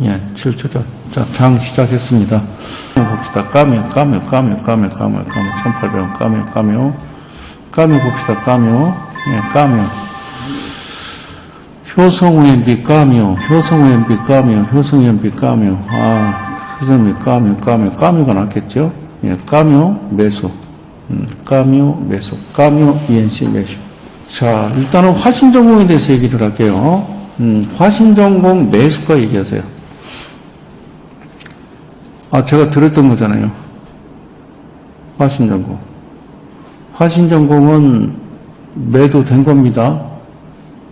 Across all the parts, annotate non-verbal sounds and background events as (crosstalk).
예, 7초전. 자, 장 시작했습니다. 봅시다. 까뮤, 까뮤, 까뮤, 까뮤, 까뮤, 까뮤, 1800원, 까뮤, 까뮤. 까뮤 봅시다. 까뮤. 예, 까뮤. 효성우엠비 까뮤, 효성우엠비 까뮤, 효성우엠비 까뮤. 아, 효성우엠비 까뮤, 까뮤, 까뮤가 낫겠죠? 예, 까뮤, 매수. 음, 까뮤, 매수. 까뮤, ENC 매수. 자, 일단은 화신전공에 대해서 얘기를 할게요. 음, 화신전공 매수가 얘기하세요. 아, 제가 들었던 거잖아요. 화신전공. 화신전공은 매도된 겁니다.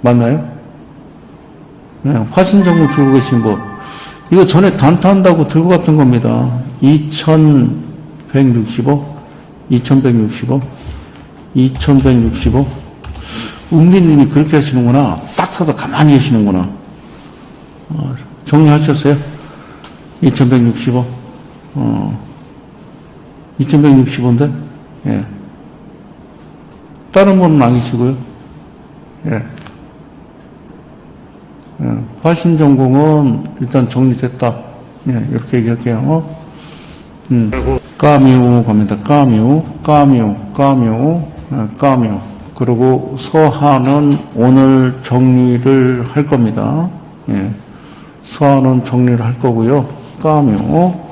맞나요? 네, 화신전공 들고 계신 분. 이거 전에 단타한다고 들고 갔던 겁니다. 2165? 2165? 2165? 웅기님이 그렇게 하시는구나. 딱 서서 가만히 계시는구나. 어, 정리하셨어요? 2165? 어, 2165인데? 예. 다른 분은 아니시고요. 예. 예. 화신 전공은 일단 정리됐다. 예, 이렇게 얘기할게요. 어? 음. 까뮤 갑니다. 까뮤, 까뮤, 까뮤, 예, 까뮤. 그리고 서한은 오늘 정리를 할 겁니다. 예. 서한은 정리를 할 거고요. 까뮤,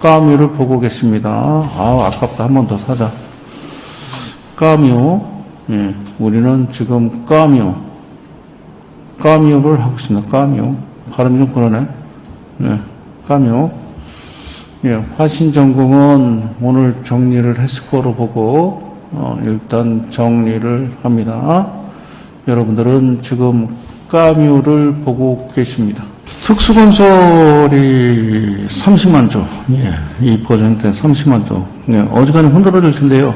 까뮤를 보고 계십니다. 아, 아깝다. 한 번 더 사자. 까뮤, 예. 우리는 지금 까뮤, 까뮤를 하고 있습니다. 까뮤. 발음이 좀 그러네. 예. 까뮤. 예, 화신전공은 오늘 정리를 했을 거로 보고, 어, 일단 정리를 합니다. 여러분들은 지금 까뮤를 보고 계십니다. 특수건설이 30만 조, 예, 이 퍼센트 30만 조, 예, 어지간히 흔들어질 텐데요.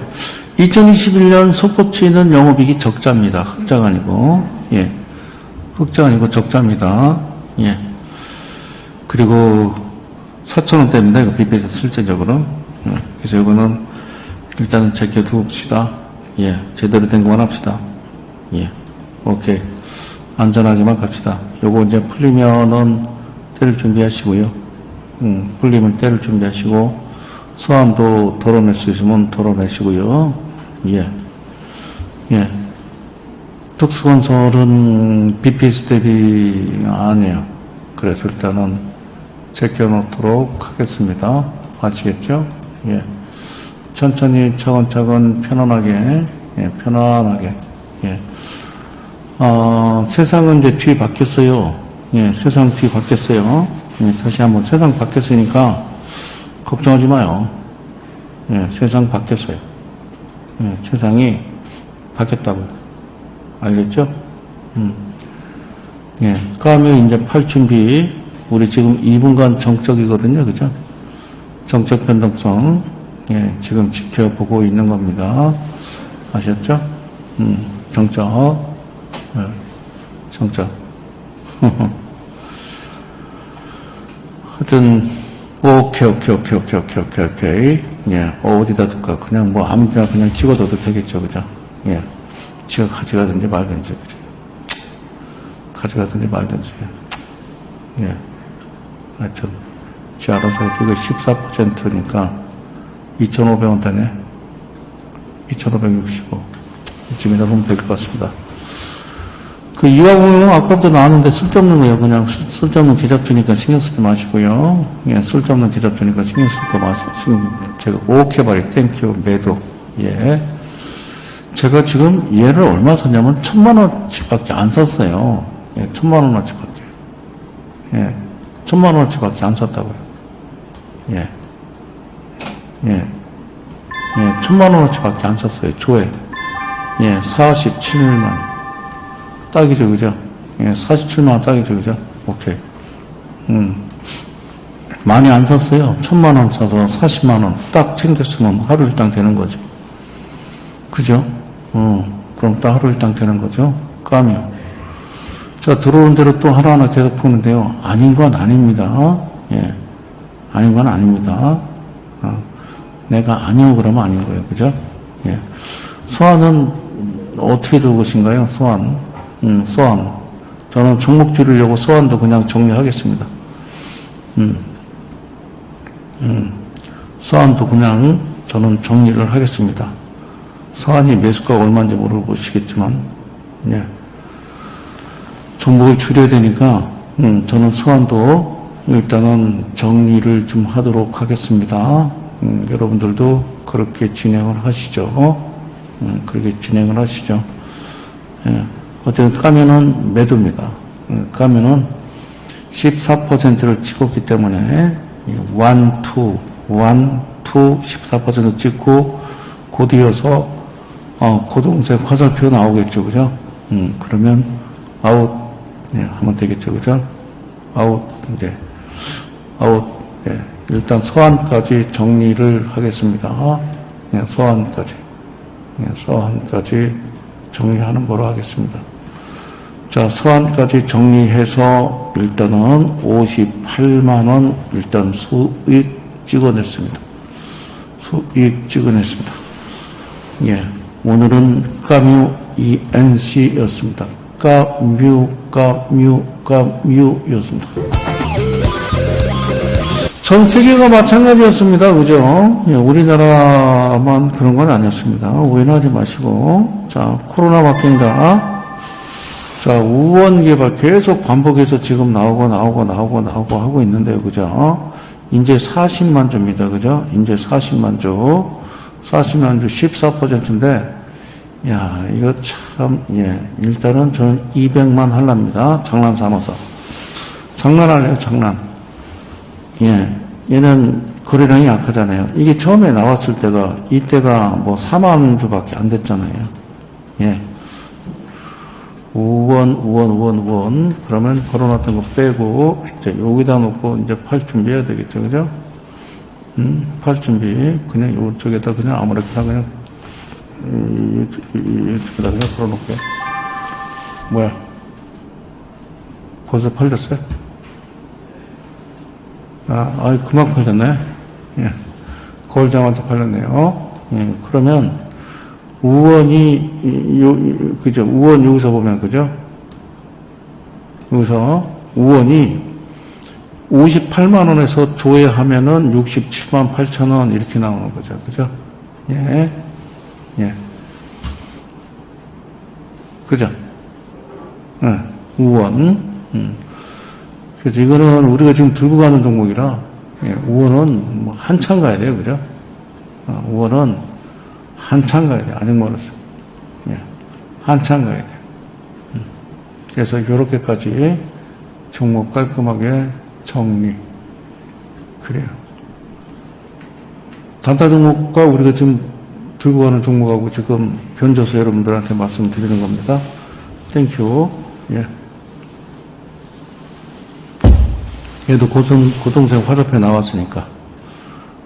2021년 속법치는 영업이익이 적자입니다. 흑자가 아니고, 예, 흑자가 아니고 적자입니다. 예. 그리고 4천원대입니다. 이거 BP에서 실제적으로. 예, 그래서 이거는 일단은 제껴두읍시다. 예, 제대로 된 것만 합시다. 예, 오케이. 안전하게만 갑시다. 요거 이제 풀리면은 때를 준비하시고요. 음, 풀리면 때를 준비하시고, 서한도 덜어낼 수 있으면 덜어내시고요. 예. 예. 특수건설은 BPS 대비 아니에요. 그래서 일단은 제껴놓도록 하겠습니다. 아시겠죠? 예. 천천히 차근차근 편안하게, 예, 편안하게, 예. 어, 세상은 이제 뒤 바뀌었어요. 예, 세상 뒤 바뀌었어요. 예, 다시 한번 세상 바뀌었으니까 걱정하지 마요. 예, 세상 바뀌었어요. 예, 세상이 바뀌었다고요. 알겠죠? 음. 예, 까면 이제 팔 준비. 우리 지금 2분간 정적이거든요. 그죠? 정적 변동성. 예, 지금 지켜보고 있는 겁니다. 아셨죠? 음, 정적. 예, 정적. (laughs) 하여튼, 오케이, 오케이, 오케이, 오케이, 오케이, 오케이, 오케이. 예, 어디다 둘까? 그냥 뭐 아무데나 그냥 찍어둬도 되겠죠. 그죠? 예. 지가 가져가든지 말든지, 그죠? 가져가든지 말든지. 예. 하여튼, 지 알아서 해주고 14%니까 2,500원 되네. 2,565. 이쯤이다 보면 될 것 같습니다. 그 이화공은 아까부터 나왔는데 쓸데없는 거예요. 그냥 쓸- 쓸데없는 기잡주니까 신경 쓰지 마시고요. 예, 쓸데없는 기잡주니까 신경 쓸 거 마시고, 제가 오케이 바리 땡큐 매도. 예. 제가 지금 얘를 얼마 샀냐면 천만 원치밖에 안 샀어요. 예, 천만 원어치밖에. 예, 천만 원어치밖에 안 샀다고요. 예. 예. 예, 천만 원어치밖에 안 샀어요. 조회. 예, 47만. 딱이죠, 그죠? 예, 47만 원 딱이죠, 그죠? 오케이. 음. 많이 안 샀어요. 천만 원 사서 40만 원 딱 챙겼으면 하루 일당 되는 거죠. 그죠? 어, 그럼 딱 하루 일당 되는 거죠? 까면. 자, 들어온 대로 또 하나하나 계속 푸는데요. 아닌 건 아닙니다. 예. 아닌 건 아닙니다. 어, 내가 아니오 그러면 아닌 거예요. 그죠? 예. 소환은 어떻게 될 것인가요? 소환. 음, 소환. 저는 종목 줄이려고 소환도 그냥 정리하겠습니다. 서한도 그냥 저는 정리를 하겠습니다. 서한이 매수가 얼마인지 물어보시겠지만, 예. 종목을 줄여야 되니까, 음, 저는 서한도 일단은 정리를 좀 하도록 하겠습니다. 음, 여러분들도 그렇게 진행을 하시죠. 음, 그렇게 진행을 하시죠. 예. 어쨌든 까면은 매도입니다. 음, 까면은 14%를 찍었기 때문에 원, 투, 원, 투14% 찍고 곧이어서 어, 고동색 화살표 나오겠죠, 그죠? 음, 그러면 아웃 네, 하면 되겠죠, 그죠? 아웃 이제 아웃 네, 일단 서한까지 정리를 하겠습니다. 네, 서한까지 네, 서한까지 정리하는 거로 하겠습니다. 자, 서한까지 정리해서 일단은 58만원 일단 수익 찍어냈습니다. 수익 찍어냈습니다. 예. 오늘은 까뮤 ENC였습니다. 까뮤, 까뮤, 까뮤였습니다. 전 세계가 마찬가지였습니다. 그죠? 예, 우리나라만 그런 건 아니었습니다. 오해하지 마시고. 자, 코로나 바뀐다. 자, 우원 개발 계속 반복해서 지금 나오고 나오고 나오고 나오고 하고 있는데요. 그죠? 이제 40만 주입니다. 그죠? 이제 40만 주. 40만 주 14%인데, 야, 이거 참, 예. 일단은 저는 200만 할랍니다. 장난 삼아서. 장난 할래요, 장난. 예. 얘는 거래량이 약하잖아요. 이게 처음에 나왔을 때가, 이때가 뭐 4만 주밖에 안 됐잖아요. 예. 5원, 5원, 5원, 5원. 그러면 걸어놨던 거 빼고, 이제 여기다 놓고 이제 팔 준비해야 되겠죠. 그죠? 음, 팔 준비. 그냥 이쪽에다 그냥 아무렇게나 그냥, 이쪽에다 그냥 걸어놓을게요. 뭐야? 벌써 팔렸어요? 아, 아이, 그만 팔렸네. 예. 거울장한테 팔렸네요. 예, 그러면, 우원이, 이- 요, 이- 그죠? 우원 여기서 보면, 그죠? 여기서, 우원이 58만 원에서 조회하면은 67만 8천 원 이렇게 나오는 거죠. 그죠? 예. 예. 그죠? 예. 우원. 음. 그래서 이거는 우리가 지금 들고 가는 종목이라, 예. 우원은 뭐 한참 가야 돼요. 그죠? 어, 우원은 한참 가야 돼. 아직 멀었어. 예. 한참 가야 돼. 음. 그래서 이렇게까지 종목 깔끔하게 정리. 그래요. 단타 종목과 우리가 지금 들고 가는 종목하고 지금 견져서 여러분들한테 말씀드리는 겁니다. 땡큐. 예. 얘도 고동, 고동생 화살표 나왔으니까.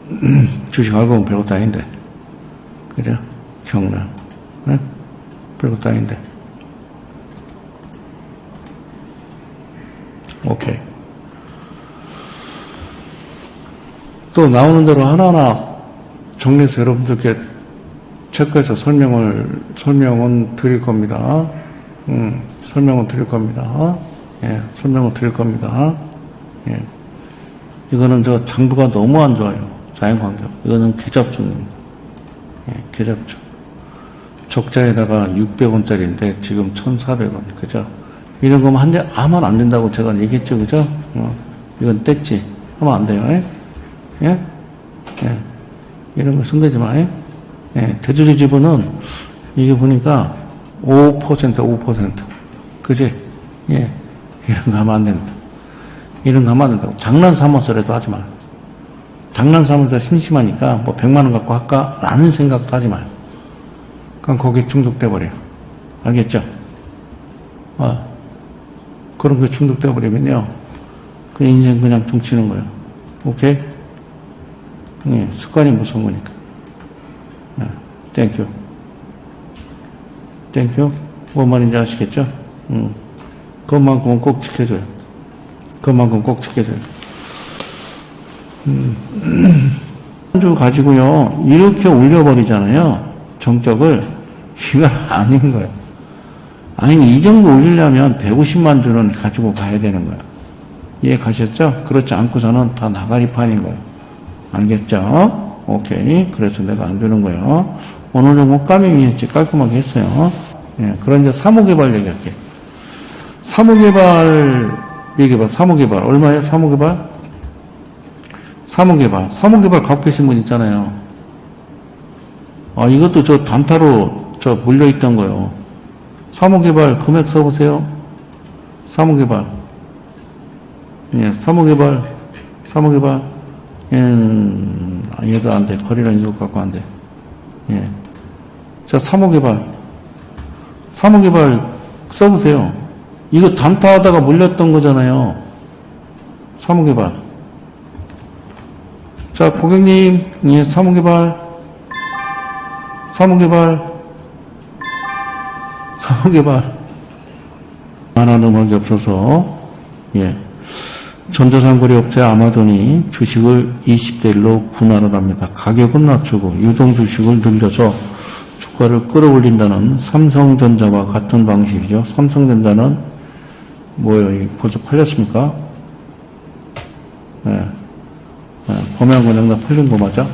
(clears throat) 주식 알고 보면 별것도 아닌데. 그죠? 경남. 네? 별것도 아닌데. 오케이. 또 나오는 대로 하나하나 정리해서 여러분들께 체크해서 설명을, 설명은 드릴 겁니다. 음, 설명은 드릴 겁니다. 예, 설명은 드릴 겁니다. 예. 이거는 저 장부가 너무 안 좋아요. 자연환경. 이거는 계잡중입니다. 예, 계잡중. 적자에다가 600원짜리인데 지금 1,400원. 그죠? 이런 거면 한대 하면 안 된다고 제가 얘기했죠. 그죠? 어, 이건 뗐지. 하면 안 돼요. 예? 예? 예. 이런 거 손대지 마. 예? 예. 대주주 지분은 이게 보니까 5% 5%. 그지? 예. 이런 거 하면 안 된다. 이런 거 하면 안 된다고. 장난 삼아서라도 하지 마. 장난 삼아서 심심하니까 뭐 100만 원 갖고 할까? 라는 생각도 하지 마요. 그럼 거기에 중독돼 버려요. 알겠죠? 아, 그런 거 중독돼 버리면요. 그 인생 그냥 퉁치는 거예요. 오케이? 예, 습관이 무서운 거니까. 예, 땡큐. 땡큐. 뭔 말인지 아시겠죠? 음. 그것만큼은 꼭 지켜줘요. 그것만큼 꼭 지켜줘요. 음. 주 가지고요, 이렇게 올려버리잖아요. 정적을. 이건 아닌 거예요. 아니, 이 정도 올리려면 150만 주는 가지고 가야 되는 거야. 이해 가셨죠? 그렇지 않고서는 다 나가리판인 거예요. 알겠죠? 오케이. 그래서 내가 안 주는 거예요. 오늘 좀 옷감이 했지 깔끔하게 했어요. 예, 그런 이제 사무개발 얘기할게. 사무개발 얘기해봐. 사무개발 얼마예요? 사무개발? 사무개발. 사무개발 갖고 계신 분 있잖아요. 아 이것도 저 단타로 저 물려 있던 거요. 사무개발 금액 써보세요. 사무개발. 예, 사무개발, 사무개발. 음, 아, 얘도 안 돼. 거리랑 이거 갖고 안 돼. 예. 자, 사무개발. 사무개발 써보세요. 이거 단타하다가 물렸던 거잖아요. 사무개발. 자, 고객님, 예, 사무개발. 사무개발. 사무개발. 만한 음악이 없어서, 예. 전자상거래 업체 아마존이 주식을 20대 1로 분할을 합니다. 가격은 낮추고 유동 주식을 늘려서 주가를 끌어올린다는 삼성전자와 같은 방식이죠. 삼성전자는 뭐예요? 이 벌써 팔렸습니까? 예. 예, 범양건양 다 팔린 거 맞아?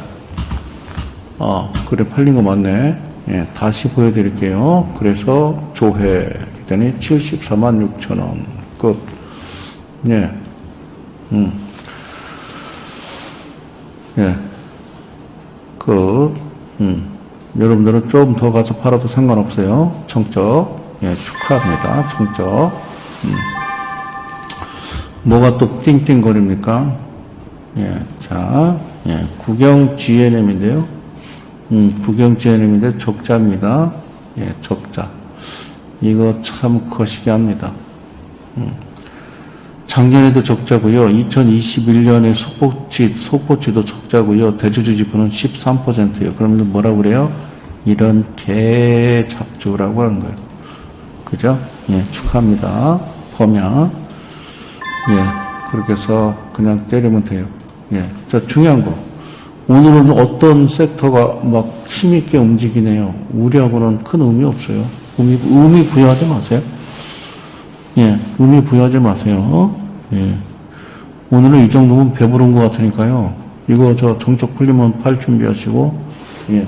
아, 그래, 팔린 거 맞네. 예, 다시 보여드릴게요. 그래서 조회, 그랬더니 74만 6천 원. 끝. 예. 음. 예. 끝. 음. 여러분들은 좀 더 가서 팔아도 상관없어요. 청적. 예, 축하합니다. 청적. 음. 뭐가 또 띵띵거립니까? 예, 자, 예, 구경 GNM인데요. 음, 구경 GNM인데 적자입니다. 예, 적자. 이거 참 거시기 합니다. 음. 작년에도 적자고요. 2021년에 속보치, 속보치도 적자고요. 대주주 지분은 13%예요. 그러면 뭐라 그래요? 이런 개 잡주라고 하는 거예요. 그죠? 예, 축하합니다. 범야. 예, 그렇게 해서 그냥 때리면 돼요. 예, 자, 중요한 거. 오늘은 어떤 섹터가 막 힘있게 움직이네요. 우리하고는 큰 의미 없어요. 의미, 의미 부여하지 마세요. 예, 의미 부여하지 마세요. 예. 오늘은 이 정도면 배부른 것 같으니까요. 이거 저 정적 풀리면 팔 준비하시고, 예.